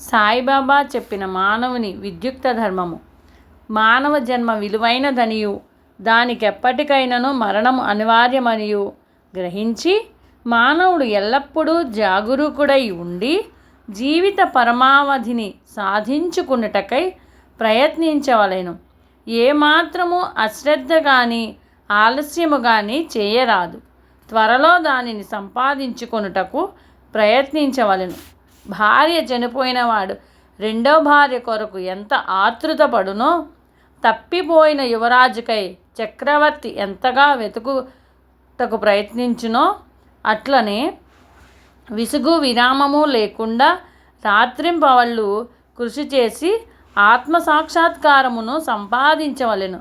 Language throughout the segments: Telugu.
సాయిబాబా చెప్పిన మానవుని విద్యుక్త ధర్మము. మానవ జన్మ విలువైనదనియు దానికెప్పటికైనను మరణం అనివార్యమనియు. గ్రహించి మానవుడు ఎల్లప్పుడూ జాగరూకుడై ఉండి జీవిత పరమావధిని సాధించుకున్నటకై ప్రయత్నించవలెను. ఏమాత్రము అశ్రద్ధ కానీ ఆలస్యము కానీ చేయరాదు. త్వరలో దానిని సంపాదించుకొనుటకు ప్రయత్నించవలెను. భార్య చనిపోయినవాడు రెండో భార్య కొరకు ఎంత ఆతృత పడునో తప్పిపోయిన యువరాజుకై చక్రవర్తి ఎంతగా వెతుకుటకు ప్రయత్నించునో అట్లనే విసుగు విరామము లేకుండా రాత్రింపవళ్ళు కృషి చేసి ఆత్మ సాక్షాత్కారమును సంపాదించవలెను.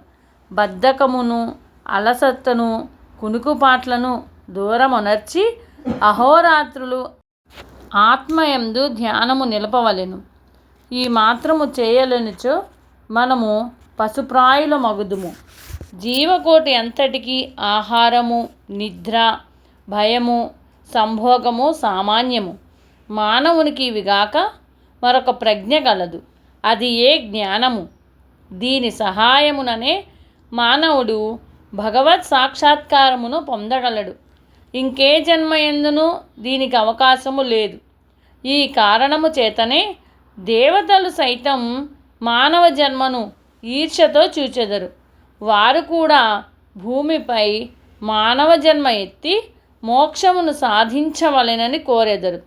బద్ధకమును అలసత్తను కునుకుపాట్లను దూరమునర్చి అహోరాత్రులు ఆత్మయందు ధ్యానము నిలపవలెను. ఈ మాత్రము చేయలేనిచో మనము పశుప్రాయుల మగుదుము జీవకోటి అంతటికీ ఆహారము నిద్ర భయము సంభోగము సామాన్యము. మానవునికి ఇవిగాక మరొక ప్రజ్ఞ గలదు. అది ఏ జ్ఞానము? దీని సహాయముననే మానవుడు భగవత్ సాక్షాత్కారమును పొందగలడు. ఇంకే జన్మ ఎందునూ దీనికి అవకాశము లేదు. ఈ కారణము చేతనే దేవతలు సైతం మానవ జన్మను ఈర్ష్యతో చూచెదరు. వారు కూడా భూమిపై మానవ జన్మ ఎత్తి మోక్షమును సాధించవలెనని కోరెదరు.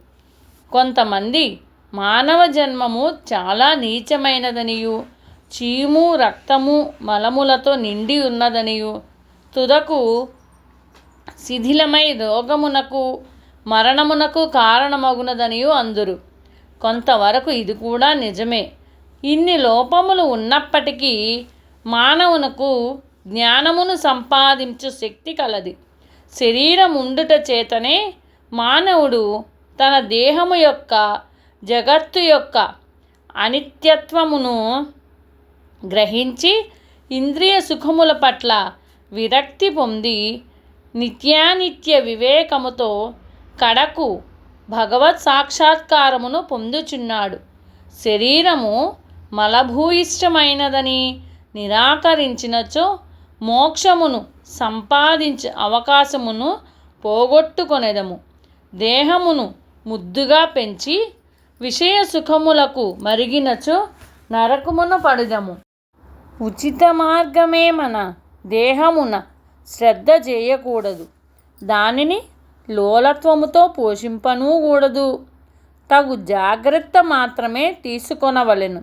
కొంతమంది మానవ జన్మము చాలా నీచమైనదనియు చీము రక్తము మలములతో నిండి ఉన్నదనియు తుదకు శిథిలమై రోగమునకు మరణమునకు కారణమగునదనియు అందురు. కొంతవరకు ఇది కూడా నిజమే. ఇన్ని లోపములు ఉన్నప్పటికీ మానవునకు జ్ఞానమును సంపాదించు శక్తి కలది. శరీరం ఉండుట చేతనే మానవుడు తన దేహము యొక్క జగత్తు యొక్క అనిత్యత్వమును గ్రహించి ఇంద్రియ సుఖముల పట్ల విరక్తి పొంది నిత్యానిత్య వివేకముతో కడకు. భగవత్ సాక్షాత్కారమును పొందుచున్నాడు. శరీరము మలభూయిష్టమైనదని నిరాకరించినచో మోక్షమును సంపాదించే అవకాశమును పోగొట్టుకొనెదము. దేహమును ముద్దుగా పెంచి విషయ సుఖములకు మరిగినచో నరకమును పడుదము. ఉచిత మార్గమే మన దేహమున శ్రద్ధ చేయకూడదు. దానిని లోలత్వముతో పోషింపనూ కూడదు తగు జాగ్రత్త మాత్రమే తీసుకొనవలెను.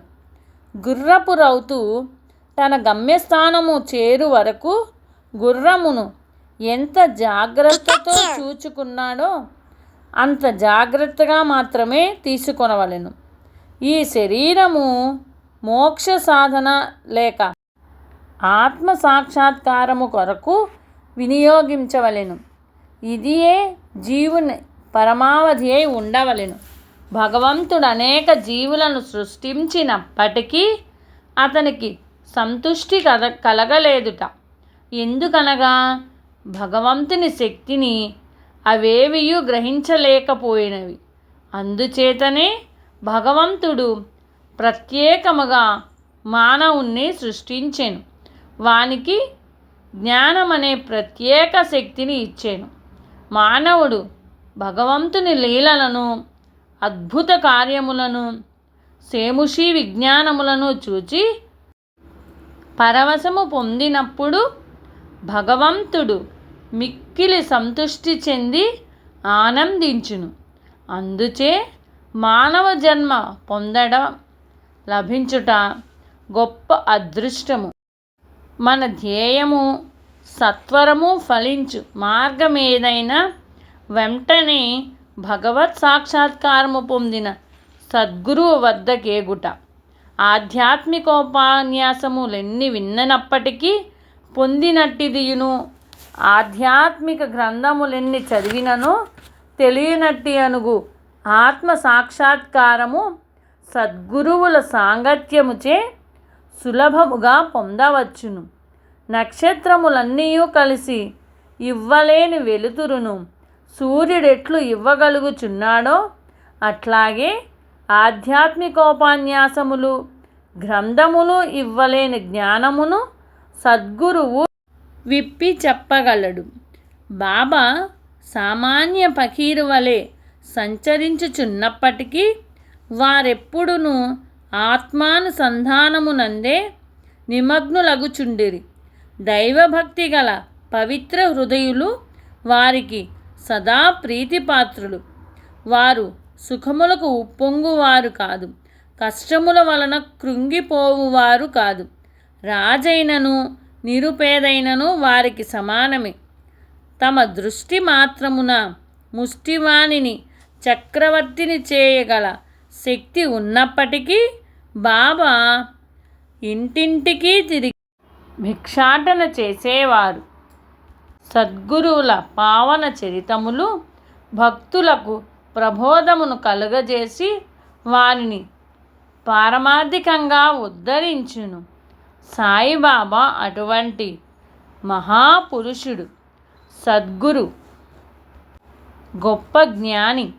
గుర్రపు రౌతు తన గమ్యస్థానము చేరు వరకు గుర్రమును ఎంత జాగ్రత్తతో చూచుకున్నాడో అంత జాగ్రత్తగా మాత్రమే తీసుకొనవలెను. ఈ శరీరము మోక్ష సాధన లేక ఆత్మ సాక్షాత్కారము కొరకు వినియోగించవలెను. ఇదియే జీవుని పరమావధి అయి ఉండవలెను. భగవంతుడు అనేక జీవులను సృష్టించినప్పటికీ అతనికి సంతుష్టి కల కలగలేదుట. ఎందుకనగా భగవంతుని శక్తిని అవేవియు గ్రహించలేకపోయినవి. అందుచేతనే భగవంతుడు ప్రత్యేకముగా మానవుణ్ణి సృష్టించాను. వానికి జ్ఞానమనే ప్రత్యేక శక్తిని ఇచ్చాను. మానవుడు భగవంతుని లీలలను అద్భుత కార్యములను సేముషి విజ్ఞానములను చూచి పరవశము పొందినప్పుడు భగవంతుడు మిక్కిలి సంతుష్టి చెంది ఆనందించును. అందుచే మానవ జన్మ పొందడం లభించుట గొప్ప అదృష్టము. మన ధ్యేయము సత్వరము ఫలించు. మార్గం ఏదైనా వెంటనే భగవత్ సాక్షాత్కారము పొందిన సద్గురువు వద్దకేగుట. ఆధ్యాత్మికోపన్యాసములెన్ని విన్ననప్పటికీ పొందినట్టిదియును. ఆధ్యాత్మిక గ్రంథములెన్ని చదివినను తెలియనట్టి అనుగు ఆత్మ సాక్షాత్కారము సద్గురువుల సాంగత్యముచే సులభముగా పొందవచ్చును. నక్షత్రములన్నీ కలిసి ఇవ్వలేని వెలుతురును సూర్యుడెట్లు ఇవ్వగలుగుచున్నాడో అట్లాగే ఆధ్యాత్మికోపన్యాసములు గ్రంథములు ఇవ్వలేని జ్ఞానమును సద్గురువు విప్పి చెప్పగలడు. బాబా సామాన్య పకీరు వలె సంచరించుచున్నప్పటికీ వారెప్పుడునూ ఆత్మానుసంధానమునందే నిమగ్నులగుచుండిరి. దైవభక్తి గల పవిత్ర హృదయులు వారికి సదా ప్రీతిపాత్రులు. వారు సుఖములకు ఉప్పొంగువారు కాదు. కష్టముల వలన కృంగిపోవువారు కాదు. రాజైనను నిరుపేదైనను వారికి సమానమే. తమ దృష్టి మాత్రమున ముష్టివాణిని చక్రవర్తిని చేయగల శక్తి ఉన్నప్పటికీ బాబా ఇంటింటికి తిరిగి భిక్షాటన చేసేవారు. సద్గురువుల పావన చరితములు భక్తులకు ప్రబోధమును కలుగజేసి వారిని పారమార్థికంగా ఉద్ధరించును. సాయిబాబా అటువంటి మహాపురుషుడు సద్గురు గొప్ప జ్ఞాని